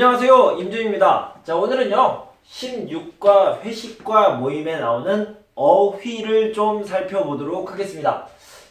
안녕하세요 임준입니다. 자 오늘은요 16과 회식과 모임에 나오는 어휘를 좀 살펴보도록 하겠습니다.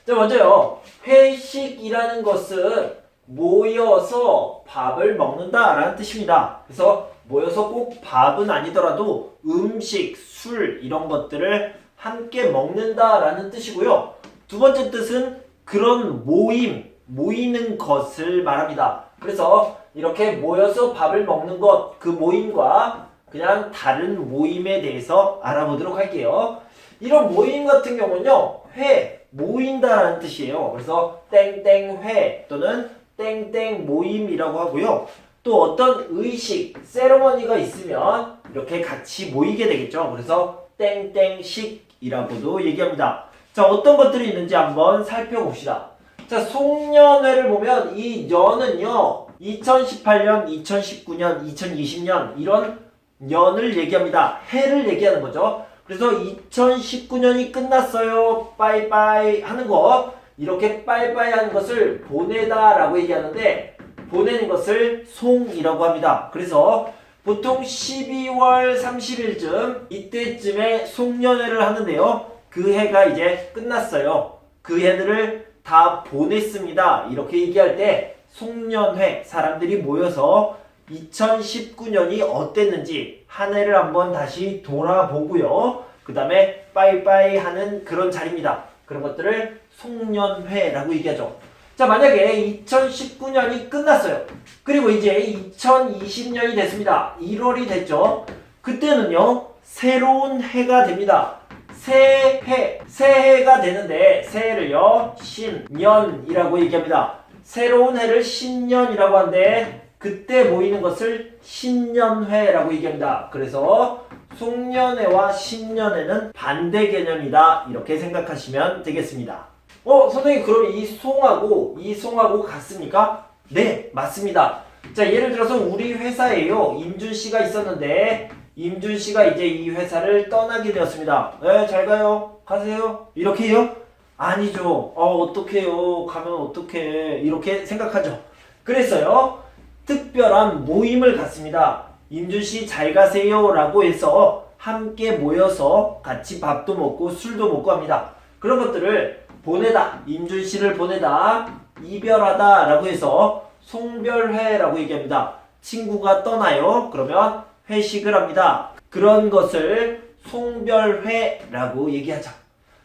자 먼저요 회식이라는 것은 모여서 밥을 먹는다 라는 뜻입니다. 그래서 모여서 꼭 밥은 아니더라도 음식, 술 이런 것들을 함께 먹는다 라는 뜻이고요. 두 번째 뜻은 그런 모임, 모이는 것을 말합니다. 그래서 이렇게 모여서 밥을 먹는 것, 그 모임과 그냥 다른 모임에 대해서 알아보도록 할게요. 이런 모임 같은 경우는요, 회, 모인다라는 뜻이에요. 그래서 땡땡회 또는 땡땡 모임이라고 하고요. 또 어떤 의식, 세러머니가 있으면 이렇게 같이 모이게 되겠죠. 그래서 땡땡식이라고도 얘기합니다. 자, 어떤 것들이 있는지 한번 살펴봅시다. 자, 송년회를 보면 이 년은요, 2018년, 2019년, 2020년 이런 년을 얘기합니다. 해를 얘기하는 거죠. 그래서 2019년이 끝났어요. 빠이빠이 하는 거. 이렇게 빠이빠이 하는 것을 보내다 라고 얘기하는데 보내는 것을 송이라고 합니다. 그래서 보통 12월 30일쯤 이때쯤에 송년회를 하는데요. 그 해가 이제 끝났어요. 그 해들을 다 보냈습니다. 이렇게 얘기할 때 송년회 사람들이 모여서 2019년이 어땠는지 한 해를 한번 다시 돌아보고요. 그 다음에 빠이빠이 하는 그런 자리입니다. 그런 것들을 송년회라고 얘기하죠. 자, 만약에 2019년이 끝났어요. 그리고 이제 2020년이 됐습니다. 1월이 됐죠. 그때는요, 새로운 해가 됩니다. 새해, 새해가 되는데, 새해를요, 신년이라고 얘기합니다. 새로운 해를 신년이라고 하는데, 그때 모이는 것을 신년회라고 얘기합니다. 그래서 송년회와 신년회는 반대 개념이다. 이렇게 생각하시면 되겠습니다. 어, 선생님, 그럼 이 송하고 이 송하고 같습니까? 네, 맞습니다. 자, 예를 들어서 우리 회사에요. 임준 씨가 있었는데, 임준 씨가 이제 이 회사를 떠나게 되었습니다. 네, 잘 가요. 가세요. 이렇게 해요? 아니죠. 어, 어떡해요. 가면 어떡해. 이렇게 생각하죠. 그래서요, 특별한 모임을 갖습니다. 임준 씨 잘 가세요. 라고 해서 함께 모여서 같이 밥도 먹고 술도 먹고 합니다. 그런 것들을 보내다, 임준 씨를 보내다, 이별하다 라고 해서 송별회라고 얘기합니다. 친구가 떠나요. 그러면 회식을 합니다. 그런 것을 송별회라고 얘기하죠.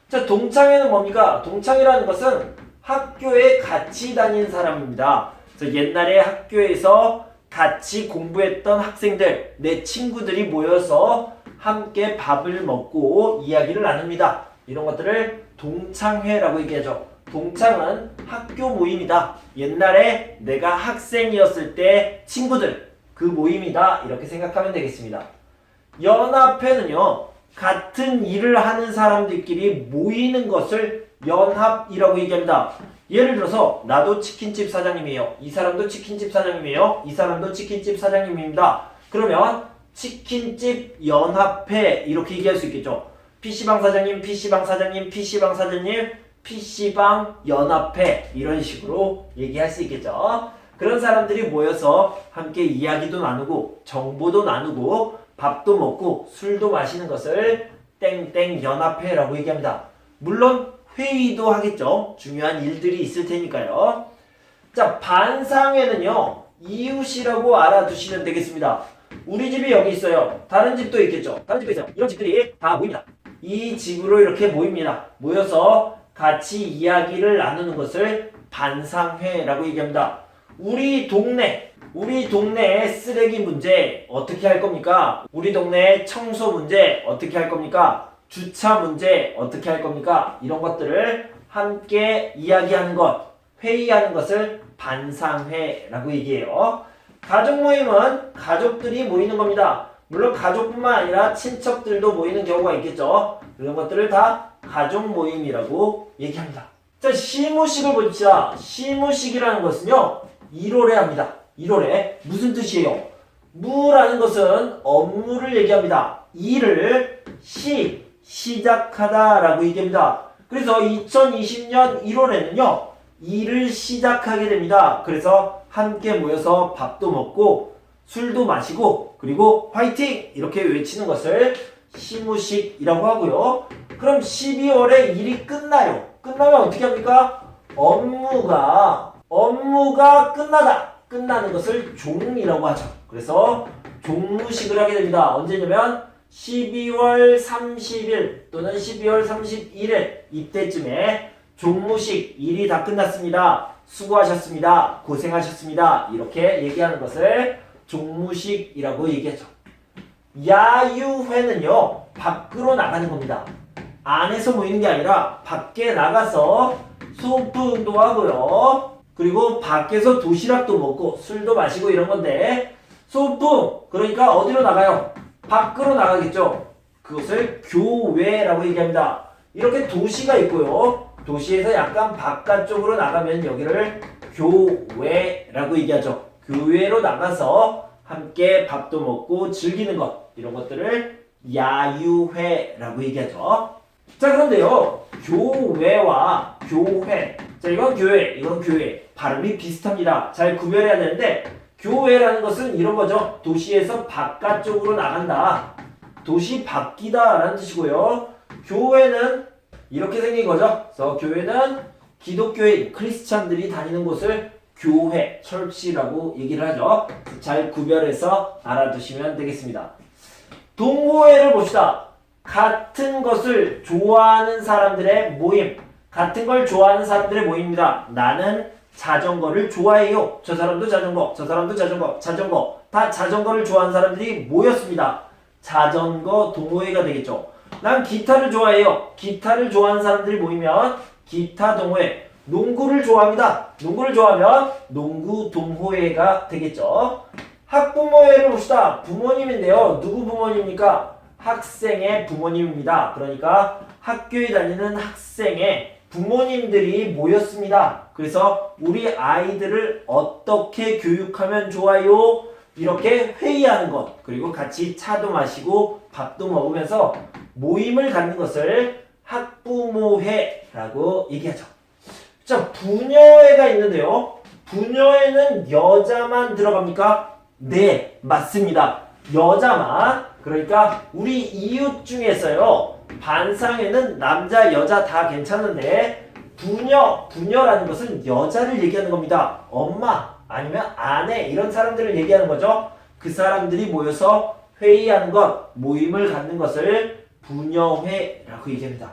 자, 동창회는 뭡니까? 동창이라는 것은 학교에 같이 다닌 사람입니다. 그래서 옛날에 학교에서 같이 공부했던 학생들, 내 친구들이 모여서 함께 밥을 먹고 이야기를 나눕니다. 이런 것들을 동창회라고 얘기하죠. 동창은 학교 모임이다. 옛날에 내가 학생이었을 때 친구들, 그 모임이다. 이렇게 생각하면 되겠습니다. 연합회는요, 같은 일을 하는 사람들끼리 모이는 것을 연합이라고 얘기합니다. 예를 들어서 나도 치킨집 사장님이에요. 이 사람도 치킨집 사장님이에요. 이 사람도 치킨집 사장님입니다. 그러면 치킨집 연합회 이렇게 얘기할 수 있겠죠. PC방 사장님, PC방 사장님, PC방 사장님, PC방 연합회 이런 식으로 얘기할 수 있겠죠. 그런 사람들이 모여서 함께 이야기도 나누고 정보도 나누고 밥도 먹고 술도 마시는 것을 땡땡 연합회라고 얘기합니다. 물론 회의도 하겠죠. 중요한 일들이 있을 테니까요. 자, 반상회는요. 이웃이라고 알아두시면 되겠습니다. 우리 집이 여기 있어요. 다른 집도 있겠죠. 다른 집도 있어요. 이런 집들이 다 모입니다. 이 집으로 이렇게 모입니다. 모여서 같이 이야기를 나누는 것을 반상회라고 얘기합니다. 우리 동네, 우리 동네의 쓰레기 문제 어떻게 할 겁니까? 우리 동네 청소 문제 어떻게 할 겁니까? 주차 문제 어떻게 할 겁니까? 이런 것들을 함께 이야기하는 것, 회의하는 것을 반상회라고 얘기해요. 가족 모임은 가족들이 모이는 겁니다. 물론 가족뿐만 아니라 친척들도 모이는 경우가 있겠죠. 이런 것들을 다 가족 모임이라고 얘기합니다. 자, 시무식을 봅시다. 시무식이라는 것은요, 1월에 합니다. 1월에. 무슨 뜻이에요? 무라는 것은 업무를 얘기합니다. 일을 시, 시작하다라고 얘기합니다. 그래서 2020년 1월에는요, 일을 시작하게 됩니다. 그래서 함께 모여서 밥도 먹고 술도 마시고 그리고 화이팅 이렇게 외치는 것을 시무식이라고 하고요. 그럼 12월에 일이 끝나요. 끝나면 어떻게 합니까? 업무가 업무가 끝나다. 끝나는 것을 종이라고 하죠. 그래서 종무식을 하게 됩니다. 언제냐면 12월 30일 또는 12월 31일 이때쯤에 종무식 일이 다 끝났습니다. 수고하셨습니다. 고생하셨습니다. 이렇게 얘기하는 것을 종무식이라고 얘기하죠. 야유회는요, 밖으로 나가는 겁니다. 안에서 모이는 게 아니라 밖에 나가서 소프 운동하고요. 그리고 밖에서 도시락도 먹고 술도 마시고 이런 건데, 소프, 그러니까 어디로 나가요? 밖으로 나가겠죠. 그것을 교외라고 얘기합니다. 이렇게 도시가 있고요. 도시에서 약간 바깥쪽으로 나가면 여기를 교외라고 얘기하죠. 교외로 나가서 함께 밥도 먹고 즐기는 것 이런 것들을 야유회라고 얘기하죠. 자 그런데요 교회와 교회 자 이건 교회 이건 교회 발음이 비슷합니다. 잘 구별해야 되는데 교회라는 것은 이런 거죠. 도시에서 바깥쪽으로 나간다. 도시 바뀌다 라는 뜻이고요. 교회는 이렇게 생긴 거죠. 그래서 교회는 기독교인 크리스찬들이 다니는 곳을 교회, 철치라고 얘기를 하죠. 잘 구별해서 알아두시면 되겠습니다. 동호회를 봅시다. 같은 것을 좋아하는 사람들의 모임. 같은 걸 좋아하는 사람들의 모임입니다. 나는 자전거를 좋아해요. 저 사람도 자전거, 저 사람도 자전거, 자전거. 다 자전거를 좋아하는 사람들이 모였습니다. 자전거 동호회가 되겠죠. 난 기타를 좋아해요. 기타를 좋아하는 사람들이 모이면 기타 동호회. 농구를 좋아합니다. 농구를 좋아하면 농구 동호회가 되겠죠. 학부모회를 봅시다. 부모님인데요. 누구 부모님입니까? 학생의 부모님입니다. 그러니까 학교에 다니는 학생의 부모님들이 모였습니다. 그래서 우리 아이들을 어떻게 교육하면 좋아요? 이렇게 회의하는 것, 그리고 같이 차도 마시고 밥도 먹으면서 모임을 갖는 것을 학부모회라고 얘기하죠. 자, 부녀회가 있는데요. 부녀회는 여자만 들어갑니까? 네, 맞습니다. 여자만. 그러니까 우리 이웃 중에서요. 반상회는 남자, 여자 다 괜찮은데 부녀, 부녀라는 것은 여자를 얘기하는 겁니다. 엄마 아니면 아내 이런 사람들을 얘기하는 거죠. 그 사람들이 모여서 회의하는 것, 모임을 갖는 것을 부녀회라고 얘기합니다.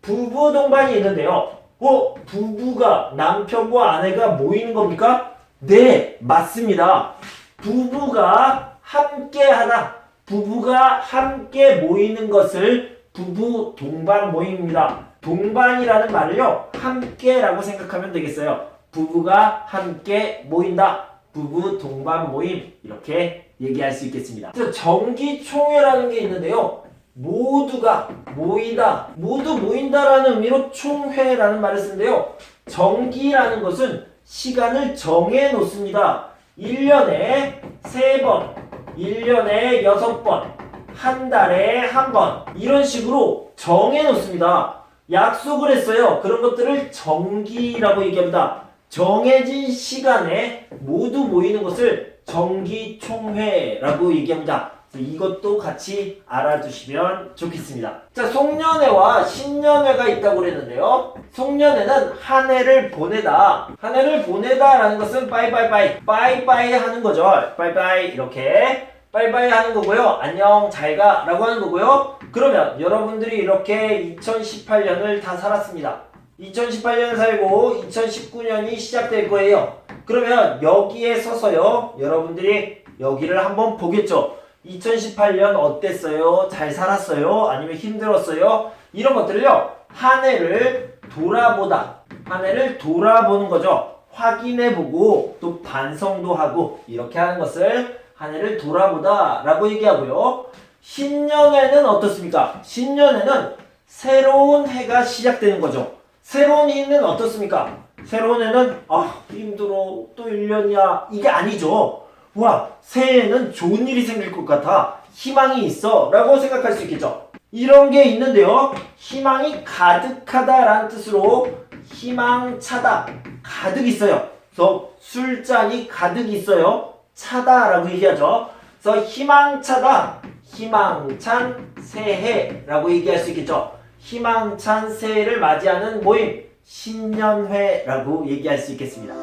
부부 동반이 있는데요. 어, 부부가 남편과 아내가 모이는 겁니까? 네, 맞습니다. 부부가 함께 하다. 부부가 함께 모이는 것을 부부 동반 모임입니다. 동반이라는 말을요, 함께라고 생각하면 되겠어요. 부부가 함께 모인다. 부부 동반 모임. 이렇게 얘기할 수 있겠습니다. 정기총회라는 게 있는데요. 모두가 모이다, 모두 모인다라는 의미로 총회라는 말을 쓰는데요. 정기라는 것은 시간을 정해 놓습니다. 1년에 3번, 1년에 6번, 한 달에 한 번, 이런 식으로 정해 놓습니다. 약속을 했어요. 그런 것들을 정기라고 얘기합니다. 정해진 시간에 모두 모이는 것을 정기총회라고 얘기합니다. 이것도 같이 알아두시면 좋겠습니다. 자, 송년회와 신년회가 있다고 그랬는데요. 송년회는 한 해를 보내다. 한 해를 보내다라는 것은 빠이빠이빠이. 빠이빠이 하는 거죠. 빠이빠이 이렇게. 빠이빠이 하는 거고요. 안녕 잘 가 라고 하는 거고요. 그러면 여러분들이 이렇게 2018년을 다 살았습니다. 2018년을 살고 2019년이 시작될 거예요. 그러면 여기에 서서요. 여러분들이 여기를 한번 보겠죠. 2018년 어땠어요? 잘 살았어요? 아니면 힘들었어요? 이런 것들을요. 한 해를 돌아보다. 한 해를 돌아보는 거죠. 확인해보고 또 반성도 하고 이렇게 하는 것을 한 해를 돌아보다 라고 얘기하고요. 신년에는 어떻습니까? 신년에는 새로운 해가 시작되는 거죠. 새로운 해는 어떻습니까? 새로운 해는 아 힘들어 또 1년이야 이게 아니죠. 와 새해에는 좋은 일이 생길 것 같아 희망이 있어 라고 생각할 수 있겠죠. 이런 게 있는데요. 희망이 가득하다라는 뜻으로 희망차다 가득 있어요. 그래서 술잔이 가득 있어요. 차다라고 얘기하죠. 그래서 희망차다, 희망찬 새해라고 얘기할 수 있겠죠. 희망찬 새해를 맞이하는 모임, 신년회라고 얘기할 수 있겠습니다.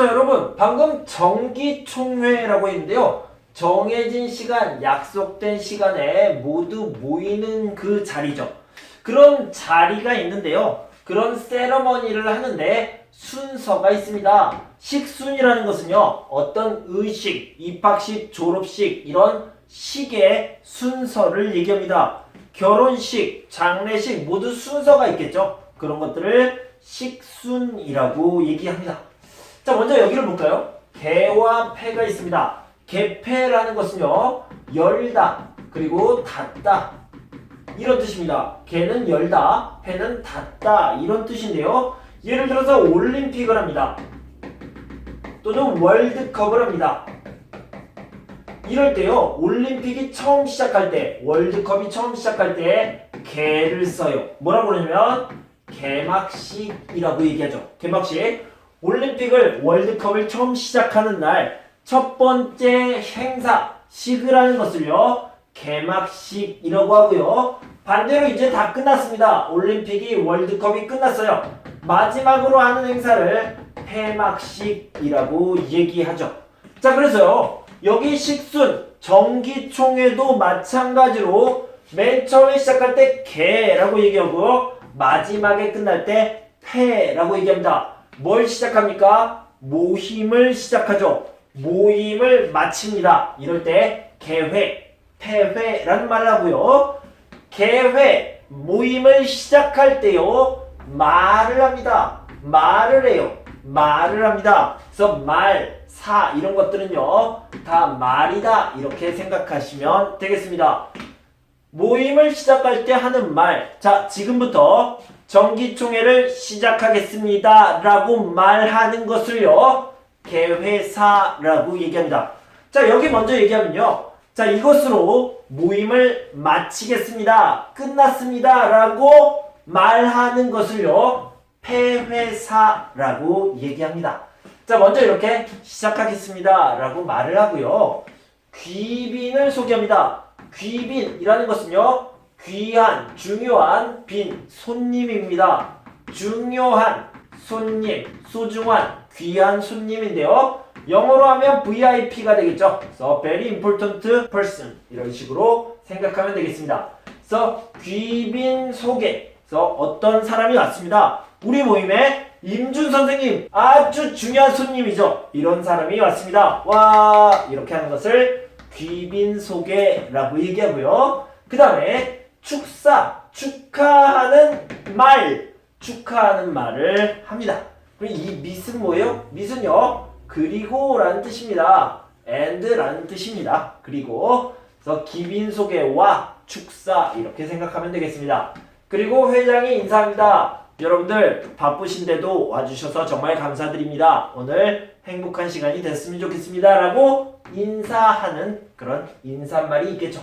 자, 여러분, 방금 정기총회라고 했는데요. 정해진 시간, 약속된 시간에 모두 모이는 그 자리죠. 그런 자리가 있는데요. 그런 세러머니를 하는데 순서가 있습니다. 식순이라는 것은요, 어떤 의식, 입학식, 졸업식, 이런 식의 순서를 얘기합니다. 결혼식, 장례식 모두 순서가 있겠죠? 그런 것들을 식순이라고 얘기합니다. 자, 먼저 여기를 볼까요? 개와 패가 있습니다. 개패라는 것은요, 열다, 그리고 닫다. 이런 뜻입니다. 개는 열다, 패는 닫다. 이런 뜻인데요. 예를 들어서 올림픽을 합니다. 또는 월드컵을 합니다. 이럴 때요, 올림픽이 처음 시작할 때, 월드컵이 처음 시작할 때, 개를 써요. 뭐라고 그러냐면, 개막식이라고 얘기하죠. 개막식. 올림픽을, 월드컵을 처음 시작하는 날, 첫 번째 행사, 식을 하는 것을요, 개막식이라고 하고요. 반대로 이제 다 끝났습니다. 올림픽이, 월드컵이 끝났어요. 마지막으로 하는 행사를 폐막식이라고 얘기하죠. 자, 그래서요. 여기 식순, 정기총회도 마찬가지로 맨 처음에 시작할 때 개라고 얘기하고 마지막에 끝날 때 폐라고 얘기합니다. 뭘 시작합니까? 모임을 시작하죠. 모임을 마칩니다. 이럴 때 개회, 폐회라는 말을 하고요. 개회, 모임을 시작할 때요. 말을 합니다. 말을 해요. 말을 합니다. 그래서 말, 사 이런 것들은요. 다 말이다. 이렇게 생각하시면 되겠습니다. 모임을 시작할 때 하는 말. 자, 지금부터 정기총회를 시작하겠습니다. 라고 말하는 것을요. 개회사라고 얘기합니다. 자, 여기 먼저 얘기하면요. 자, 이것으로 모임을 마치겠습니다. 끝났습니다. 라고 말하는 것을요. 폐회사라고 얘기합니다. 자, 먼저 이렇게 시작하겠습니다. 라고 말을 하고요. 귀빈을 소개합니다. 귀빈이라는 것은요. 귀한, 중요한 빈, 손님입니다. 중요한 손님, 소중한, 귀한 손님인데요. 영어로 하면 VIP가 되겠죠. 그래서 very important person 이런 식으로 생각하면 되겠습니다. 그래서 귀빈 소개. 그래서 어떤 사람이 왔습니다. 우리 모임에 임준 선생님 아주 중요한 손님이죠. 이런 사람이 왔습니다. 와 이렇게 하는 것을 귀빈 소개라고 얘기하고요. 그 다음에 축사 축하하는 말 축하하는 말을 합니다. 이 밑은 뭐예요? 밑은요 그리고 라는 뜻입니다. and라는 뜻입니다. 그리고 그래서 기빈 소개와 축사 이렇게 생각하면 되겠습니다. 그리고 회장이 인사합니다. 여러분들 바쁘신데도 와주셔서 정말 감사드립니다. 오늘 행복한 시간이 됐으면 좋겠습니다. 라고 인사하는 그런 인사말이 있겠죠.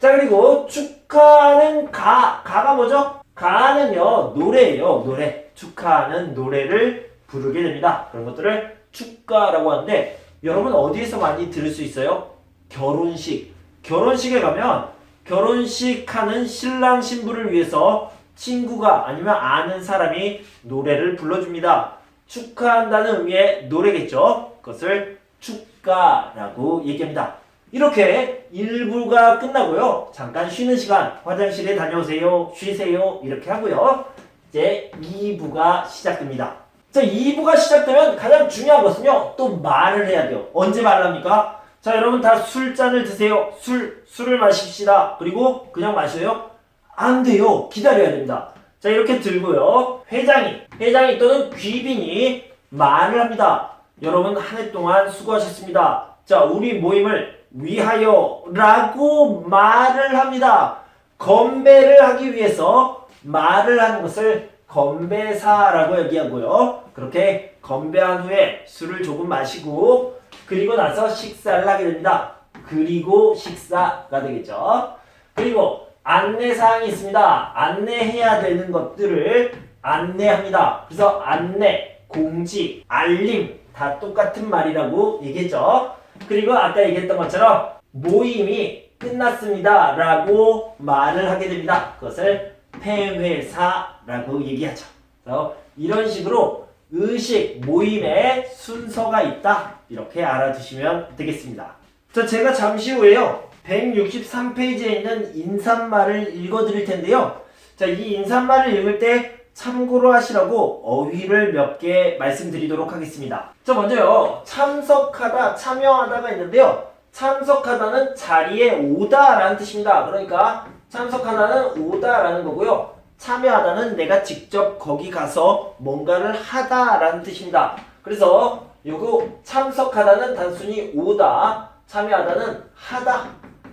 자 그리고 축하하는 가 가가 뭐죠? 가는요 노래예요 노래 축하하는 노래를 부르게 됩니다. 그런 것들을 축가라고 하는데 여러분 어디에서 많이 들을 수 있어요? 결혼식 결혼식에 가면 결혼식 하는 신랑 신부를 위해서 친구가 아니면 아는 사람이 노래를 불러줍니다. 축하한다는 의미의 노래겠죠. 그것을 축가라고 얘기합니다. 이렇게 1부가 끝나고요. 잠깐 쉬는 시간 화장실에 다녀오세요. 쉬세요. 이렇게 하고요. 이제 2부가 시작됩니다. 자, 2부가 시작되면 가장 중요한 것은요. 또 말을 해야 돼요. 언제 말을 합니까? 자, 여러분 다 술잔을 드세요. 술, 술을 마십시다. 그리고 그냥 마셔요? 안 돼요. 기다려야 됩니다. 자, 이렇게 들고요. 회장이, 회장이 또는 귀빈이 말을 합니다. 여러분 한 해 동안 수고하셨습니다. 자, 우리 모임을 위하여 라고 말을 합니다. 건배를 하기 위해서 말을 하는 것을 건배사라고 얘기하고요. 그렇게 건배한 후에 술을 조금 마시고 그리고 나서 식사를 하게 됩니다. 그리고 식사가 되겠죠. 그리고 안내사항이 있습니다. 안내해야 되는 것들을 안내합니다. 그래서 안내, 공지, 알림 다 똑같은 말이라고 얘기했죠. 그리고 아까 얘기했던 것처럼 모임이 끝났습니다. 라고 말을 하게 됩니다. 그것을 폐회사라고 얘기하죠. 그래서 이런 식으로 의식 모임에 순서가 있다. 이렇게 알아두시면 되겠습니다. 자, 제가 잠시 후에요. 163페이지에 있는 인사말을 읽어드릴 텐데요. 자, 이 인사말을 읽을 때 참고로 하시라고 어휘를 몇 개 말씀드리도록 하겠습니다. 자, 먼저요. 참석하다, 참여하다가 있는데요. 참석하다는 자리에 오다라는 뜻입니다. 그러니까 참석하다는 오다라는 거고요. 참여하다는 내가 직접 거기 가서 뭔가를 하다라는 뜻입니다. 그래서 요거 참석하다는 단순히 오다, 참여하다는 하다,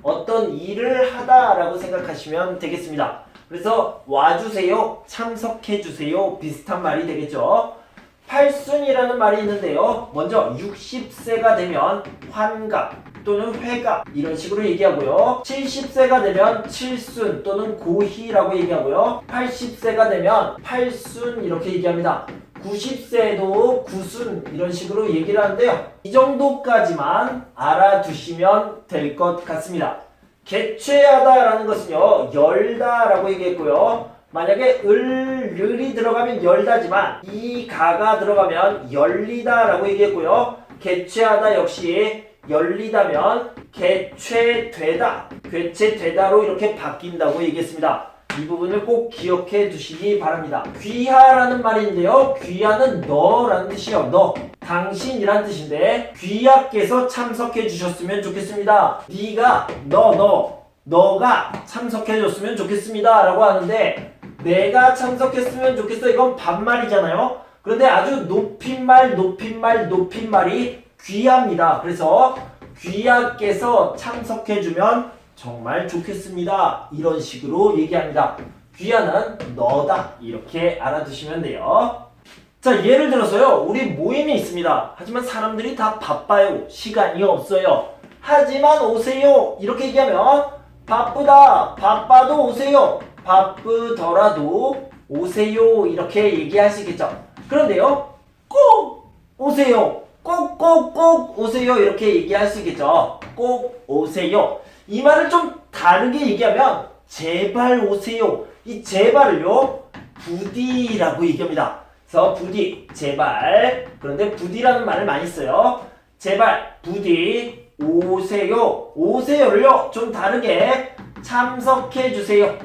어떤 일을 하다라고 생각하시면 되겠습니다. 그래서 와주세요, 참석해주세요 비슷한 말이 되겠죠. 팔순이라는 말이 있는데요. 먼저 60세가 되면 환갑 또는 회갑 이런 식으로 얘기하고요. 70세가 되면 칠순 또는 고희라고 얘기하고요. 80세가 되면 팔순 이렇게 얘기합니다. 90세도 구순 이런 식으로 얘기를 하는데요. 이 정도까지만 알아두시면 될 것 같습니다. 개최하다라는 것은요, 열다라고 얘기했고요. 만약에 을, 르이 들어가면 열다지만 이 가가 들어가면 열리다라고 얘기했고요. 개최하다 역시 열리다면 개최되다, 개최되다로 이렇게 바뀐다고 얘기했습니다. 이 부분을 꼭 기억해 두시기 바랍니다. 귀하라는 말인데요. 귀하는 너라는 뜻이요. 너. 당신이란 뜻인데 귀하께서 참석해 주셨으면 좋겠습니다. 네가 너 너. 너가 참석해 줬으면 좋겠습니다. 라고 하는데 내가 참석했으면 좋겠어. 이건 반말이잖아요. 그런데 아주 높임말, 높임말, 높임말이 귀합니다. 그래서 귀하께서 참석해 주면 정말 좋겠습니다. 이런 식으로 얘기합니다. 귀하는 너다. 이렇게 알아두시면 돼요. 자, 예를 들어서요. 우리 모임이 있습니다. 하지만 사람들이 다 바빠요. 시간이 없어요. 하지만 오세요. 이렇게 얘기하면 바쁘다. 바빠도 오세요. 바쁘더라도 오세요. 이렇게 얘기하시겠죠. 그런데요. 꼭 오세요. 꼭, 꼭, 꼭 오세요. 이렇게 있겠죠. 꼭 오세요. 이 말을 좀 다르게 얘기하면, 제발 오세요. 이 제발을요, 부디라고 얘기합니다. 그래서 부디, 제발. 그런데 부디라는 말을 많이 써요. 제발, 부디, 오세요. 오세요를요, 좀 다르게 참석해 주세요.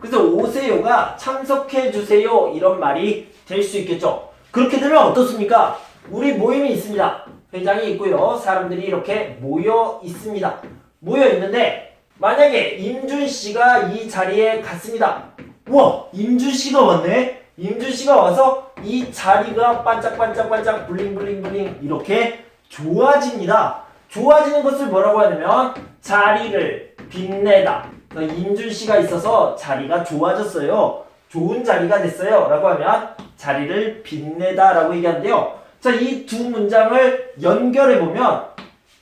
그래서 오세요가 참석해 주세요. 이런 말이 될 수 있겠죠. 그렇게 되면 어떻습니까? 우리 모임이 있습니다. 회장이 있고요. 사람들이 이렇게 모여 있습니다. 모여 있는데 만약에 임준 씨가 이 자리에 갔습니다. 우와, 임준 씨가 왔네. 임준 씨가 와서 이 자리가 반짝반짝반짝 블링블링블링 이렇게 좋아집니다. 좋아지는 것을 뭐라고 하냐면 자리를 빛내다. 그러니까 임준 씨가 있어서 자리가 좋아졌어요. 좋은 자리가 됐어요. 라고 하면 자리를 빛내다 라고 얘기하는데요. 자, 이 두 문장을 연결해 보면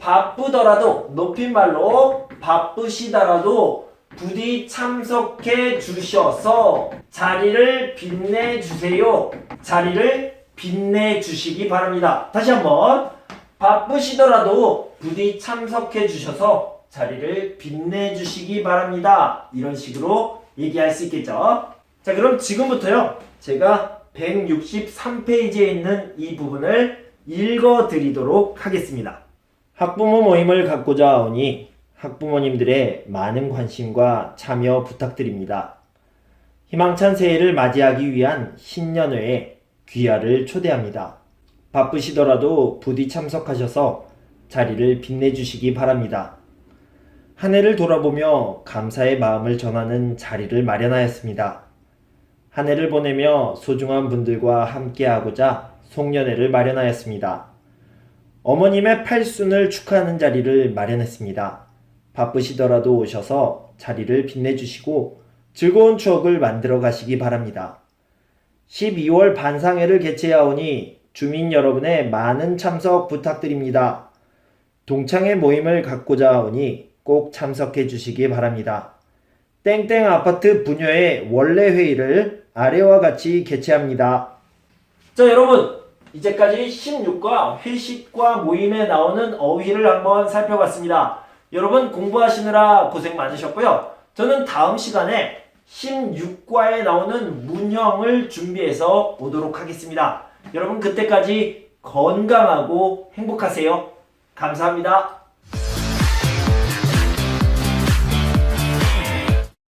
바쁘더라도 높임말로 바쁘시더라도 부디 참석해 주셔서 자리를 빛내 주세요. 자리를 빛내 주시기 바랍니다. 다시 한번 바쁘시더라도 부디 참석해 주셔서 자리를 빛내 주시기 바랍니다. 이런 식으로 얘기할 수 있겠죠. 자, 그럼 지금부터요. 제가 163페이지에 있는 이 부분을 읽어 드리도록 하겠습니다. 학부모 모임을 갖고자 하오니 학부모님들의 많은 관심과 참여 부탁드립니다. 희망찬 새해를 맞이하기 위한 신년회에 귀하를 초대합니다. 바쁘시더라도 부디 참석하셔서 자리를 빛내주시기 바랍니다. 한 해를 돌아보며 감사의 마음을 전하는 자리를 마련하였습니다. 한 해를 보내며 소중한 분들과 함께하고자 송년회를 마련하였습니다. 어머님의 팔순을 축하하는 자리를 마련했습니다. 바쁘시더라도 오셔서 자리를 빛내주시고 즐거운 추억을 만들어 가시기 바랍니다. 12월 반상회를 개최하오니 주민 여러분의 많은 참석 부탁드립니다. 동창회 모임을 갖고자 하오니 꼭 참석해 주시기 바랍니다. 땡땡 아파트 분녀의 원래 회의를 아래와 같이 개최합니다. 자, 여러분. 이제까지 16과 회식과 모임에 나오는 어휘를 한번 살펴봤습니다. 여러분 공부하시느라 고생 많으셨고요. 저는 다음 시간에 16과에 나오는 문형을 준비해서 오도록 하겠습니다. 여러분 그때까지 건강하고 행복하세요. 감사합니다.